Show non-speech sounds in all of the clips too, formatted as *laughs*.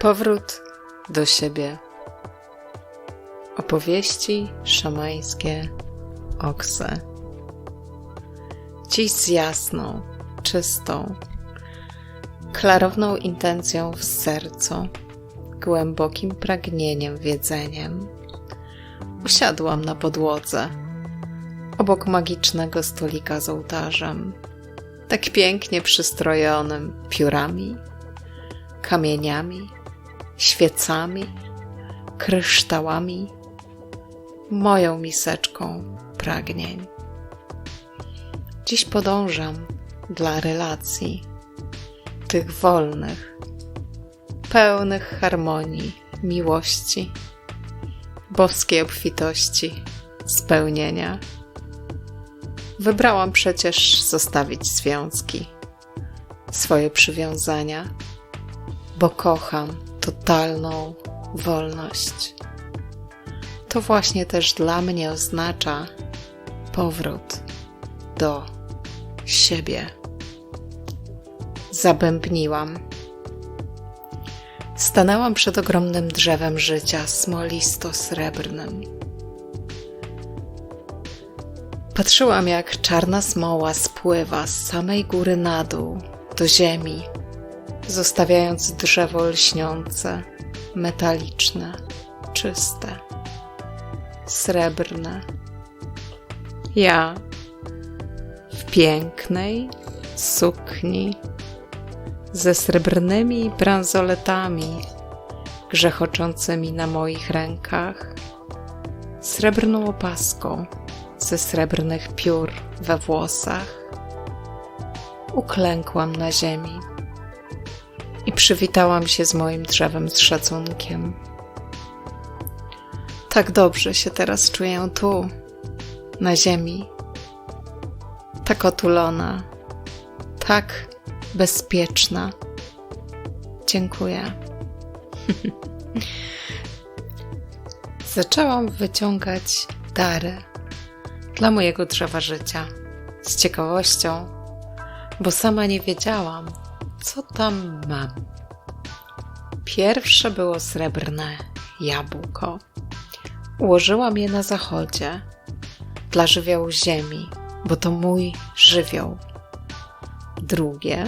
Powrót do siebie. Opowieści szamańskie Okse. Dziś z jasną, czystą, klarowną intencją w sercu, głębokim pragnieniem wiedzeniem, usiadłam na podłodze obok magicznego stolika z ołtarzem, tak pięknie przystrojonym piórami, kamieniami, świecami, kryształami, moją miseczką pragnień. Dziś podążam dla relacji, tych wolnych, pełnych harmonii, miłości, boskiej obfitości, spełnienia. Wybrałam przecież zostawić związki, swoje przywiązania, bo kocham totalną wolność. To właśnie też dla mnie oznacza powrót do siebie. Zabębniłam. Stanęłam przed ogromnym drzewem życia, smolisto-srebrnym. Patrzyłam, jak czarna smoła spływa z samej góry na dół do ziemi, zostawiając drzewo lśniące, metaliczne, czyste, srebrne. Ja w pięknej sukni ze srebrnymi bransoletami grzechoczącymi na moich rękach, srebrną opaską ze srebrnych piór we włosach, uklękłam na ziemi i przywitałam się z moim drzewem z szacunkiem. Tak dobrze się teraz czuję tu, na ziemi, tak otulona, tak bezpieczna. Dziękuję. *laughs* Zaczęłam wyciągać dary dla mojego drzewa życia z ciekawością, bo sama nie wiedziałam, co tam mam. Pierwsze było srebrne jabłko. Ułożyłam je na zachodzie dla żywiołu ziemi, bo to mój żywioł. Drugie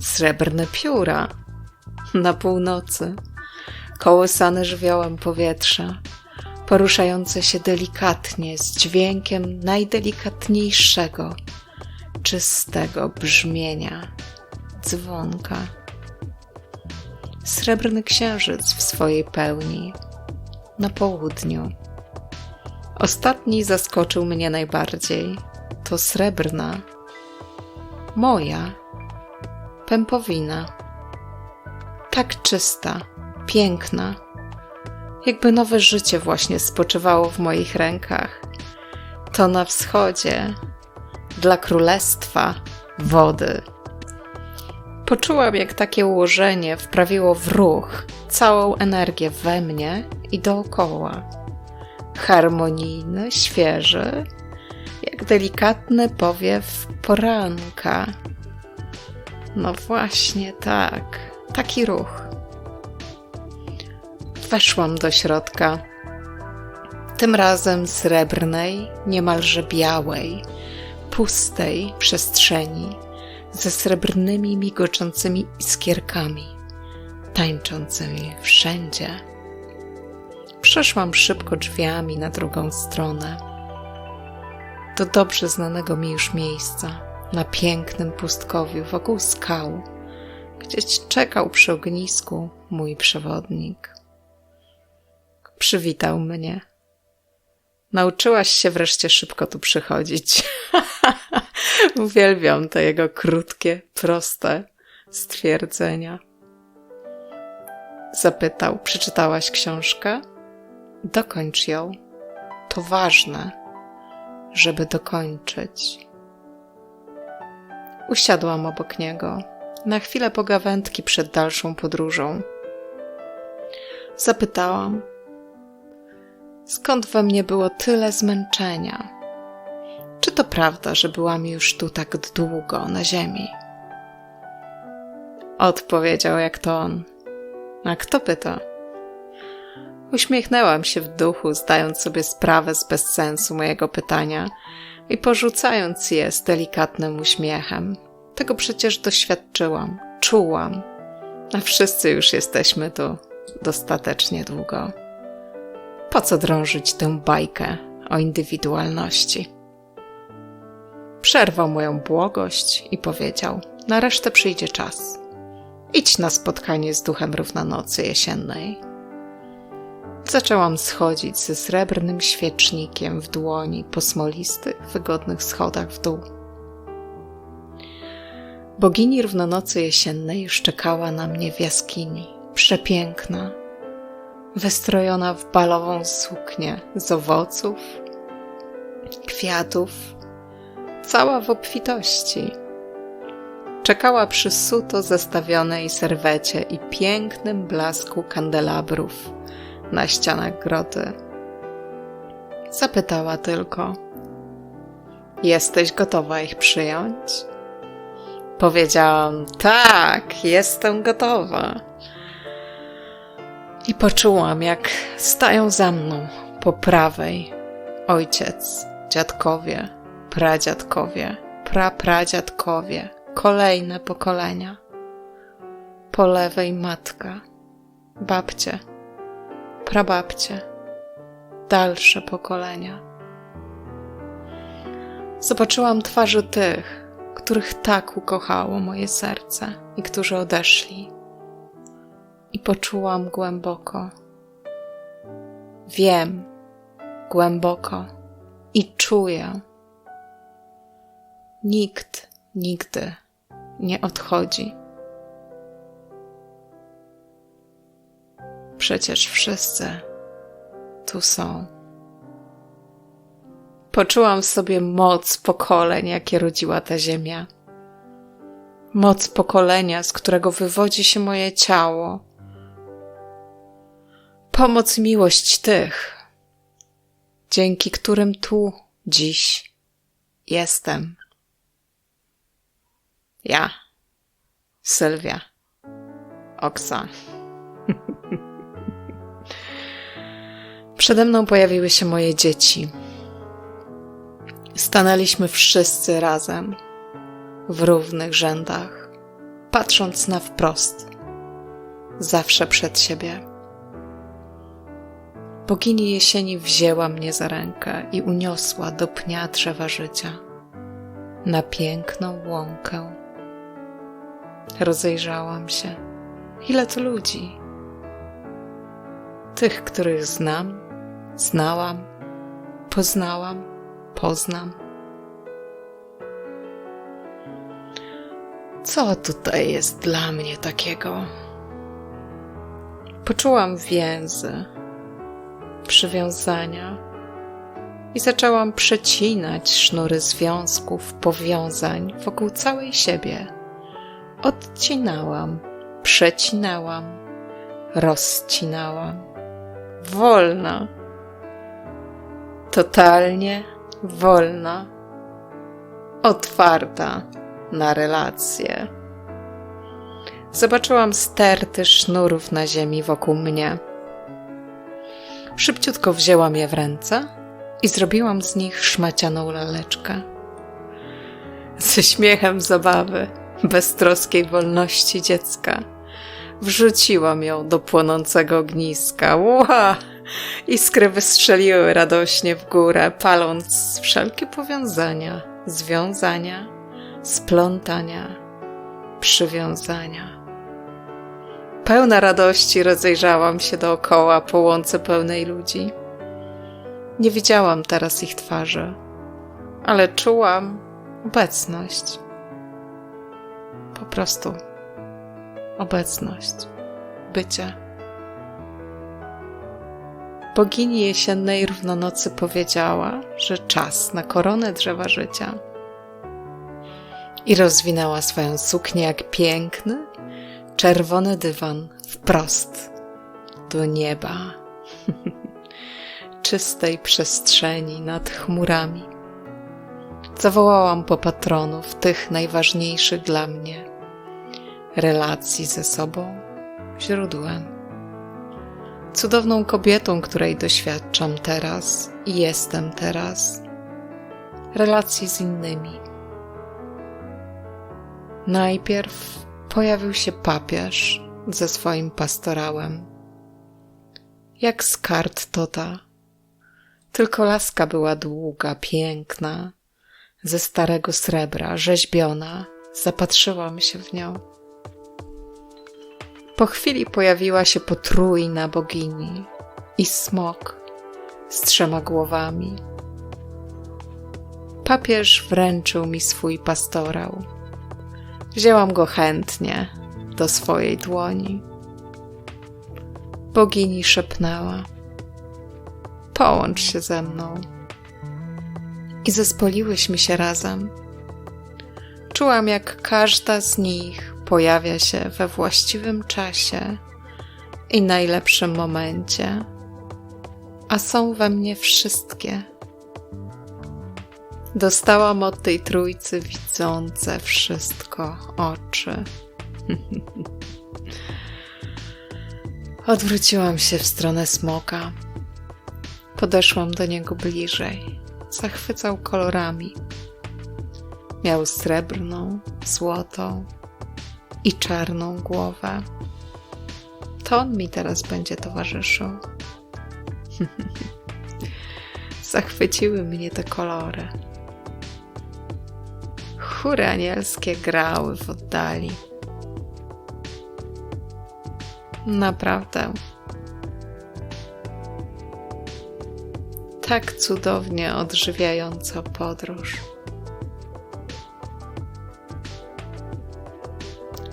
srebrne pióra na północy, kołysane żywiołem powietrza, poruszające się delikatnie z dźwiękiem najdelikatniejszego, czystego brzmienia dzwonka. Srebrny księżyc w swojej pełni na południu. Ostatni zaskoczył mnie najbardziej. To srebrna, moja pępowina. Tak czysta, piękna, jakby nowe życie właśnie spoczywało w moich rękach. To na wschodzie, dla królestwa wody. Poczułam, jak takie ułożenie wprawiło w ruch całą energię we mnie i dookoła. Harmonijny, świeży, jak delikatny powiew poranka. No właśnie tak, taki ruch. Weszłam do środka. Tym razem srebrnej, niemalże białej, pustej przestrzeni ze srebrnymi, migoczącymi iskierkami, tańczącymi wszędzie. Przeszłam szybko drzwiami na drugą stronę. Do dobrze znanego mi już miejsca, na pięknym pustkowiu wokół skał, gdzie czekał przy ognisku mój przewodnik. Przywitał mnie. Nauczyłaś się wreszcie szybko tu przychodzić. *laughs* Uwielbiam te jego krótkie, proste stwierdzenia. Zapytał: Przeczytałaś książkę? Dokończ ją. To ważne, żeby dokończyć. Usiadłam obok niego, na chwilę pogawędki przed dalszą podróżą. Zapytałam, skąd we mnie było tyle zmęczenia? Czy to prawda, że byłam już tu tak długo na ziemi? Odpowiedział jak to on. A kto pyta? Uśmiechnęłam się w duchu, zdając sobie sprawę z bezsensu mojego pytania i porzucając je z delikatnym uśmiechem. Tego przecież doświadczyłam, czułam, a wszyscy już jesteśmy tu dostatecznie długo. Po co drążyć tę bajkę o indywidualności? Przerwał moją błogość i powiedział: Na resztę przyjdzie czas. Idź na spotkanie z duchem równanocy jesiennej. Zaczęłam schodzić ze srebrnym świecznikiem w dłoni po smolistych, wygodnych schodach w dół. Bogini równonocy jesiennej już czekała na mnie w jaskini, przepiękna, wystrojona w balową suknię z owoców, kwiatów, cała w obfitości. Czekała przy suto zestawionej serwecie i pięknym blasku kandelabrów na ścianach groty. Zapytała tylko: Jesteś gotowa ich przyjąć? Powiedziałam: Tak, jestem gotowa. I poczułam, jak stają za mną po prawej ojciec, dziadkowie, pradziadkowie, prapradziadkowie, kolejne pokolenia. Po lewej matka, babcie, prababcie, dalsze pokolenia. Zobaczyłam twarze tych, których tak ukochało moje serce i którzy odeszli. I poczułam głęboko. Wiem głęboko i czuję. Nikt nigdy nie odchodzi. Przecież wszyscy tu są. Poczułam w sobie moc pokoleń, jakie rodziła ta ziemia. Moc pokolenia, z którego wywodzi się moje ciało. Pomoc i miłość tych, dzięki którym tu dziś jestem. Ja, Sylwia, Oksa. *laughs* Przede mną pojawiły się moje dzieci. Stanęliśmy wszyscy razem, w równych rzędach, patrząc na wprost, zawsze przed siebie. Bogini jesieni wzięła mnie za rękę i uniosła do pnia drzewa życia, na piękną łąkę. Rozejrzałam się. Ile to ludzi? Tych, których znam, znałam, poznałam, poznam. Co tutaj jest dla mnie takiego? Poczułam więzy, przywiązania i zaczęłam przecinać sznury związków, powiązań wokół całej siebie. Odcinałam, przecinałam, rozcinałam. Wolna totalnie wolna, otwarta na relacje. Zobaczyłam sterty sznurów na ziemi wokół mnie. Szybciutko wzięłam je w ręce i zrobiłam z nich szmacianą laleczkę. Ze śmiechem zabawy, beztroskiej wolności dziecka, wrzuciłam ją do płonącego ogniska. Ła! Iskry wystrzeliły radośnie w górę, paląc wszelkie powiązania, związania, splątania, przywiązania. Pełna radości rozejrzałam się dookoła po łące pełnej ludzi. Nie widziałam teraz ich twarzy, ale czułam obecność. Po prostu obecność, bycie. Bogini jesiennej równonocy powiedziała, że czas na koronę drzewa życia. I rozwinęła swoją suknię jak piękny, czerwony dywan wprost do nieba, *laughs* czystej przestrzeni nad chmurami. Zawołałam po patronów tych najważniejszych dla mnie relacji ze sobą, źródłem. Cudowną kobietą, której doświadczam teraz i jestem teraz. Relacji z innymi. Najpierw pojawił się papież ze swoim pastorałem. Jak z kart Tota. Tylko laska była długa, piękna, ze starego srebra, rzeźbiona. Zapatrzyłam się w nią. Po chwili pojawiła się potrójna bogini i smok z trzema głowami. Papież wręczył mi swój pastorał. Wzięłam go chętnie do swojej dłoni. Bogini szepnęła: Połącz się ze mną. I zespoliłyśmy się razem. Czułam, jak każda z nich pojawia się we właściwym czasie i najlepszym momencie, a są we mnie wszystkie. Dostałam od tej trójcy widzące wszystko oczy. *laughs* Odwróciłam się w stronę smoka. Podeszłam do niego bliżej. Zachwycał kolorami. Miał srebrną, złotą i czarną głowę. To on mi teraz będzie towarzyszył. *laughs* Zachwyciły mnie te kolory. Chóry anielskie grały w oddali. Naprawdę. Tak cudownie odżywiająca podróż.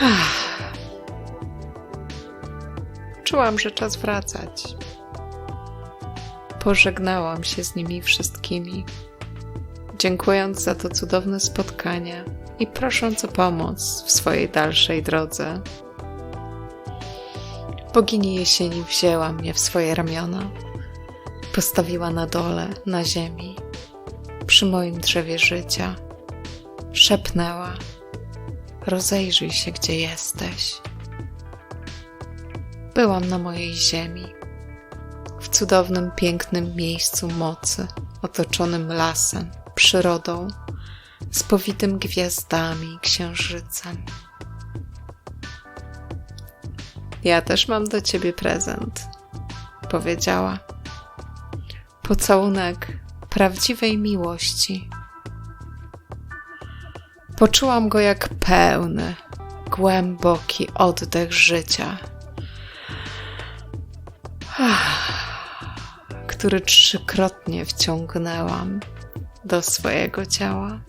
Ach. Czułam, że czas wracać. Pożegnałam się z nimi wszystkimi, dziękując za to cudowne spotkanie i prosząc o pomoc w swojej dalszej drodze. Bogini jesieni wzięła mnie w swoje ramiona, postawiła na dole, na ziemi, przy moim drzewie życia. Szepnęła: Rozejrzyj się, gdzie jesteś. Byłam na mojej ziemi, w cudownym, pięknym miejscu mocy, otoczonym lasem, przyrodą, spowitym gwiazdami, księżycem. Ja też mam do ciebie prezent, powiedziała. Pocałunek prawdziwej miłości. Poczułam go jak pełny, głęboki oddech życia, który trzykrotnie wciągnęłam do swojego ciała.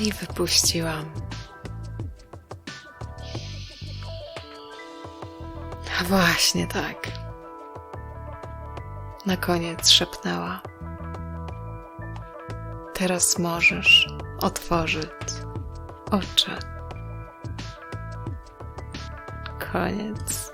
I wypuściłam. Właśnie tak. Na koniec szepnęła. Teraz możesz otworzyć oczy. Koniec.